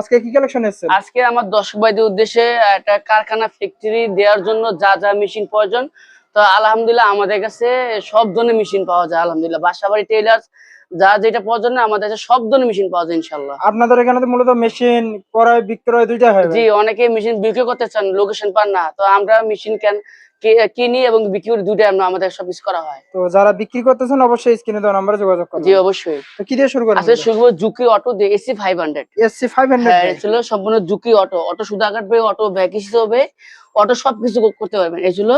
আজকে কি কালেকশন এসেছেন? আজকে আমার দর্শক ভাইদের উদ্দেশ্যে একটা কারখানা ফ্যাক্টরি দেওয়ার জন্য যা যা মেশিন প্রয়োজন। তো আলহামদুলিল্লাহ আমাদের কাছে সব ধরনের মেশিন পাওয়া যায় আলহামদুলিল্লাহ। বাসাবাড়ি টেইলার্স যা যেটা প্রয়োজন আমাদের কাছে সব ধরনের মেশিন পাওয়া যায় ইনশাল্লাহ আপনাদের এখানে তো মূলত মেশিন ক্রয় বিক্রয় দুইটা হয় জি অনেকে মেশিন বিক্রি করতে চান লোকেশন পান না। তো আমরা মেশিন কেন কিনি এবং বিক্রি করি দুইটা আমরা আমাদের সব কিছু করা হয়। তো যারা বিক্রি করতেছেন অবশ্যই স্ক্রিনে দেওয়া নম্বরে যোগাযোগ করুন জি অবশ্যই। তো কি দিয়ে শুরু করেন আচ্ছা শুরু করব জুকি অটো দিয়ে AC five hundred AC five হ্যাঁ হান্ড্রেড এটা ছিল সম্পূর্ণ জুকি অটো অটো সুদা কাটবে অটো ব্যাক হিসেবে অটো সবকিছু কর- করতে পারবেন। এই ছিল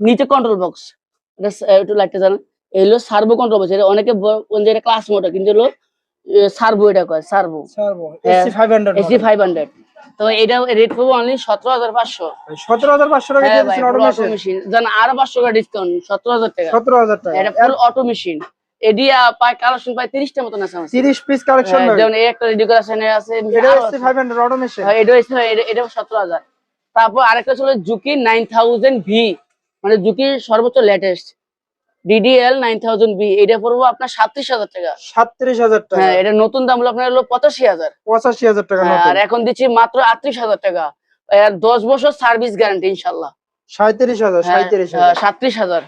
নিচে কন্ট্রোল বক্স এটা একটু লাইটটা জানেন এই হলো সার্ভো কন্ট্রোল বক্স এটা অনেকে ব- কোন জায়গায় ক্লাস মোটর কিন্তু হলো সার্ভো এটা কয় সার্ভো সার্ভো হ্যাঁ, five hundred AC five hundred তো এটা রেট পাবো অনলি সতেরো হাজার পাঁচশো। সতেরো হাজার পাঁচশো টাকা হ্যাঁ ভাই অটো মেশিন জান আরও পাঁচশো টাকা ডিসকাউন্ট সতেরো হাজার টাকা। সতেরো হাজার টাকা। এটা ফুল অটো মেশিন এডিয়া পায় কালেকশন পায় তিরিশটা মতন আছে আমার কাছে। তিরিশ পিস কালেকশন যেমন এই একটা রেডি করা আছে এটা। ফাইভ হান্ড্রেড অটো মেশিন হ্যাঁ, এটা এটা- এটা সতেরো হাজার। তারপর আরেকটা ছিল জুকি নাইন থাউজেন্ড ভি মানে জুকি সর্বোচ্চ latest DDL nine thousand B এটা পড়ব আপনার সাতত্রিশ হাজার টাকা। সাতত্রিশ হাজার টাকা। হ্যাঁ এটা নতুন দাম হলো আপনার হলো পঁচাশি হাজার। পঁচাশি হাজার টাকা হ্যাঁ, আর এখন দিচ্ছি মাত্র আটত্রিশ হাজার টাকা। আর দশ বছর সার্ভিস গ্যারান্টি ইনশাল্লাহ। সাঁত্রিশ হাজার সাঁত্রিশ হ্যাঁ, হাজার। সাতত্রিশ হাজার।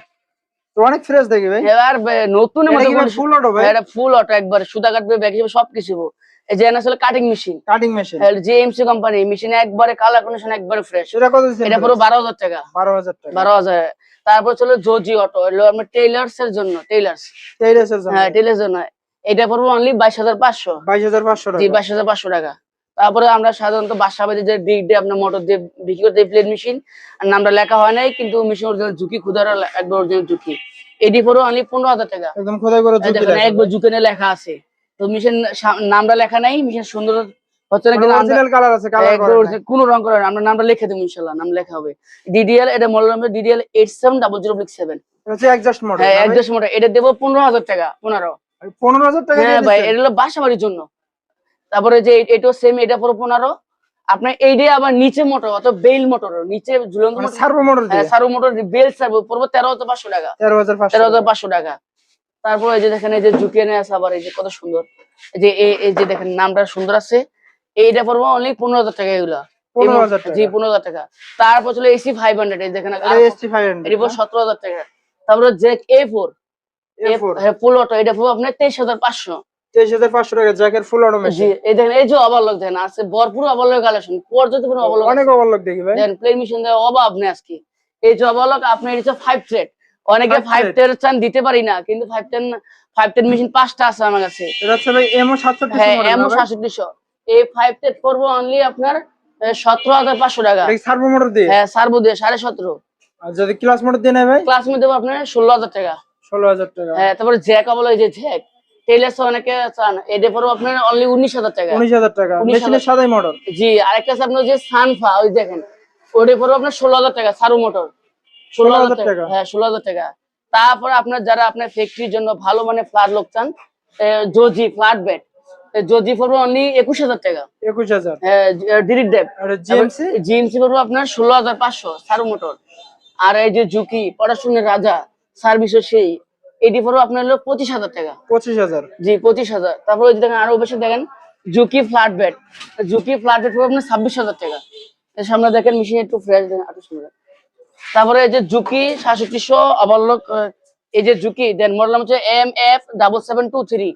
অনেক ফ্রেশ দেখি ভাই। এবার নতুন ফুল অটো এটা ফুল অটো একবার সুতা কাটবে ব্যাগ হিসেবে সবকিছু। এই যে এনে আসলে cutting machine cutting machine JMC company machine একবারে কালার কন্ডিশন একবারে ফ্রেশ কত এটা পুরো টাকা। তারপর জোজি অটো এলো আপনার টেইলার্স এর জন্য টেইলার্স জন্য। হ্যাঁ টেইলার্স জন্য। এটা পড়ব অনলি জি টাকা। তারপরে আমরা সাধারণত বাসা বাড়িতে যে ডিগ দিয়ে আপনার মোটর দিয়ে বিক্রি করতে প্লেট মেশিন আর নামটা লেখা হয় নাই কিন্তু মেশিন অরিজিনাল ঝুঁকি খুদার একবার অরিজিনাল ঝুঁকি। এটি পড়ব অনলি পনেরো হাজার টাকা। একদম খোদাই করে ঝুঁকি একবার ঝুঁকে লেখা আছে। তো মেশিন নামটা লেখা নাই মেশিন সুন্দর হচ্ছে না অরিজিনাল কালার আছে কালার কোনো রং করে আমরা নামটা লিখে দেবো ইনশাল্লাহ নাম লেখা হবে। ডিডিএল এটা model number DDL eight seven double হচ্ছে মডেল হ্যাঁ মোটা এটা দেবো পনেরো হাজার টাকা পনেরো। পনেরো হাজার টাকা হ্যাঁ ভাই এটা হলো বাসা বাড়ির জন্য। তারপরে যে এটাও সেম এটা পুরো পনেরো। আপনার এইটাই আবার নিচে মোটর অত বেল মোটর নিচে ঝুলন্ত মোটর সার্ভো মডেল হ্যাঁ দিয়ে? সারো মোটর বেল সার্ভো পড়ব তেরো হাজার পাঁচশো টাকা। তেরো হাজার পাঁচশো তেরো হাজার পাঁচশো টাকা। তারপর এই যে দেখেন এই যে ঝুঁকিয়ে নেয় আছে আবার এই যে কত সুন্দর। এই যে এই- যে দেখেন নামটা সুন্দর আছে। এইটা পড়ব অনলি পনেরো হাজার টাকা এগুলা। জি পনেরো হাজার টাকা। তারপর ছিল এসি ফাইভ হান্ড্রেড এই দেখেন এটা সতেরো হাজার টাকা। তারপরে Jack A four full auto এটা পড়ব আপনার তেইশ হাজার পাঁচশো। তেইশ হাজার পাঁচশো টাকা জ্যাকের ফুল এই দেখেন এই যে অবালক দেখেন আছে ভরপুর অবালক কালেকশন অবালক অনেক ওভারলোক দেখি ভাই। দেখেন প্লেন মেশিন দেওয়া অভাব নেই আজকে। এই যে অবালক আপনি এটা ফাইভ থ্রেড অনেকে ফাইভ টেন চান দিতে পারি না কিন্তু five ten five ten machine পাঁচটা আছে আমার কাছে। এমও হ্যাঁ সাতষট্টিশো। এই ফাইভ টেন পড়ব অনলি আপনার সতেরো হাজার পাঁচশো টাকা। সার্ভো মোটর দিয়ে? হ্যাঁ সার্বো দিয়ে সাড়ে সতেরো। আর যদি ক্লাস মোটর দিয়ে নেয় ক্লাস মধ্যে দেবো আপনার ষোলো হাজার টাকা। ষোলো হাজার টাকা। হ্যাঁ তারপরে জ্যাক যে জ্যাক টেইলার্স অনেকে চান। এটা আপনার অনলি উনিশ হাজার টাকা। উনিশ হাজার টাকা। 19,000 মেশিনের সাদাই মডেল জি আরেকটা আছে আপনার যে সানফা ওই দেখেন। ওটা আপনার ষোলো হাজার টাকা সারু মোটর ষোলো হাজার টাকা টাকা। হ্যাঁ ষোলো হাজার টাকা। তারপরে আপনার যারা আপনার ফ্যাক্টরির জন্য ভালো মানে ফ্ল্যাট লোক চান জোজি ফ্ল্যাট বেড জোজি পড়বে অনলি একুশ হাজার টাকা। একুশ হাজার। ডিরিট ডেপ আর জিএমসি পড়বে আপনার ষোলো হাজার পাঁচশো সারু মোটর। আর এই যে ঝুঁকি পড়াশোনার রাজা সার্ভিসও সেই এটি পড়বে আপনার হলো পঁচিশ হাজার টাকা। পঁচিশ হাজার। জি পঁচিশ হাজার। তারপরে ওই দেখেন আরও বেশি দেখেন Juki flat bed Juki flat bed আপনার ছাব্বিশ হাজার টাকা। সামনে দেখেন মেশিন একটু ফ্রেশ দেখেন আরও সুন্দর তারপরে এই যে জুকি সাতষট্টিশো অবলোক এই যে জুকি দেন মডেল নাম হচ্ছে M F double seven two three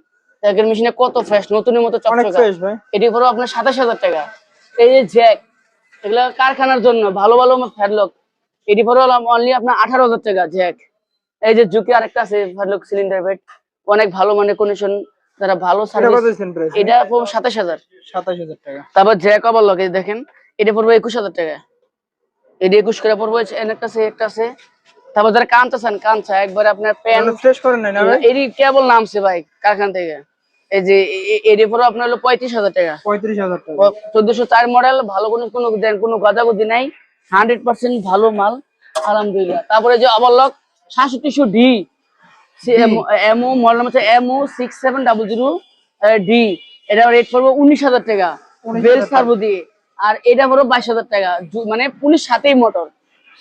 মেশিনে কত ফ্রেশ নতুনের মতো চকচকা। এটি পড়ো আপনার সাতাশ হাজার টাকা। এই যে জ্যাক এগুলো কারখানার জন্য ভালো ভালো ফ্যাডলক এটি পড়ো অনলি আপনার আঠারো হাজার টাকা জ্যাক এই যে জুকি আরেকটা আছে ফ্যাডলক সিলিন্ডার বেড অনেক ভালো মানে কন্ডিশন যারা ভালো এটা কত সার্ভিস এটা পড়বে সাতাশ হাজার। সাতাশ হাজার টাকা। তারপর জ্যাক আবার লগে দেখেন এটা পড়বে একুশ হাজার টাকা। এটা একুশ করে পড়বে একটা আছে একটা আছে। তারপর যারা কাঞ্চা চান একবার আপনার প্যান ফ্রেশ করেন না এটি কেবল নামছে ভাই কারখানা থেকে। এই যে এটি পড়বে আপনার হলো পঁয়ত্রিশ হাজার টাকা। পঁয়ত্রিশ হাজার টাকা। চোদ্দশো চার মডেল ভালো কোনো কোনো দেন কোনো গাদাগুদি নাই। হান্ড্রেড পার্সেন্ট ভালো মাল আলহামদুলিল্লাহ। তারপরে যে অবলক সাতষট্টিশো ডি এমও মডেল হচ্ছে MO six seven double zero D এটা রেট পড়বে উনিশ হাজার টাকা। বেল টাকা। দিয়ে আর এটা পড়বে বাইশ হাজার টাকা। মানে পুলিশ সাথেই মোটর।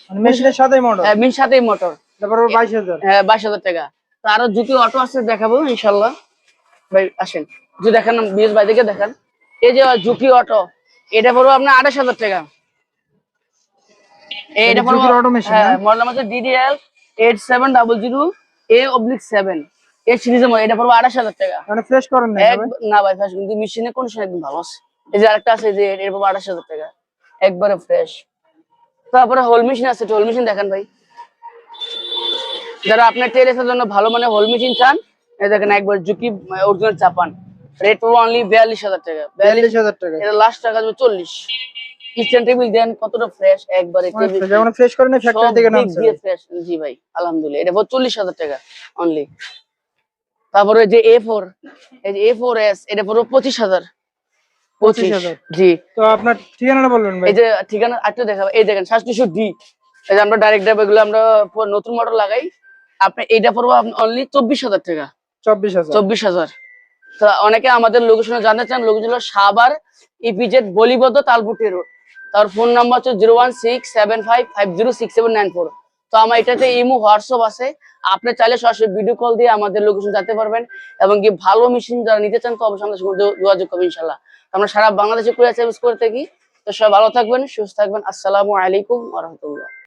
মানে মেশিনের মিন সাথেই মোটর। তারপরে বাইশ হাজার? হ্যাঁ বাইশ হাজার টাকা। তো আরও জুতি অটো আছে দেখাবো ইনশাল্লাহ ভাই আসেন। যে দেখেন বিএস ভাই থেকে দেখেন। এই যে জুকি অটো এটা পড়ব আপনার আঠাশ হাজার টাকা। এইটা এটা পড়ব হ্যাঁ model DDL eight seven double zero A overlock seven এই সিরিজের মধ্যে এটা পড়ব আঠাশ হাজার টাকা। মানে ফ্রেশ করেন না ভাই ফ্রেশ কিন্তু মেশিনে কন্ডিশন একদম ভালো আছে। এই যে আরেকটা আছে যে এর পড়ব আঠাশ হাজার টাকা। একবারে ফ্রেশ তারপরে হোল মেশিন আছে হোল মেশিন দেখেন ভাই। যারা আপনার টেরেসের জন্য ভালো মানে হোল মেশিন চান দেখেন একবার জুকি অরিজিনাল চাপান রেট পড়ব অনলি বিয়াল্লিশ হাজার টাকা। বিয়াল্লিশ হাজার টাকা। এটা লাস্ট টাকা দেবে চল্লিশ। কিচেন টেবিল দেন কতটা ফ্রেশ একবারে যেমন ফ্রেশ করেন ফ্যাক্টরি থেকে নামছে। দিয়ে fresh। জি ভাই আলহামদুলিল্লাহ। এটা চল্লিশ হাজার টাকা অনলি তারপরে যে এ ফোর এই যে এ ফোর এস এটা পুরো পঁচিশ হাজার। পঁচিশ 25,000 জি। তো আপনার ঠিকানাটা বলবেন এই যে ঠিকানা দেখাবো। এই দেখেন সাতশো ডি। এই যে আমরা ডাইরেক্ট ড্রাইভ এগুলো আমরা নতুন মডেল লাগাই। আপনি এইটা পড়ব অনলি চব্বিশ হাজার টাকা। চব্বিশ হাজার। চব্বিশ হাজার। তো অনেকে আমাদের লোকেশনে জানতে চান লোকেশন হলো সাবার ইপিজেড বলিবদ্ধ তালপুটি রোড তার ফোন নাম্বার হচ্ছে zero one six seven five five zero six seven nine four তো আমার এটাতে ইমো, হোয়াটসঅ্যাপ আছে। আপনি চাইলে সরাসরি ভিডিও কল দিয়ে আমাদের লোকেশন জানতে পারবেন এবং কি ভালো মেশিন যারা নিতে চান তো অবশ্যই আমাদের সঙ্গে যোগাযোগ করবেন ইনশাল্লাহ আমরা সারা বাংলাদেশে কুরিয়ার সার্ভিস করে থাকি। তো সবাই ভালো থাকবেন, সুস্থ থাকবেন। আসসালামু আলাইকুম রহমতুল্লাহ।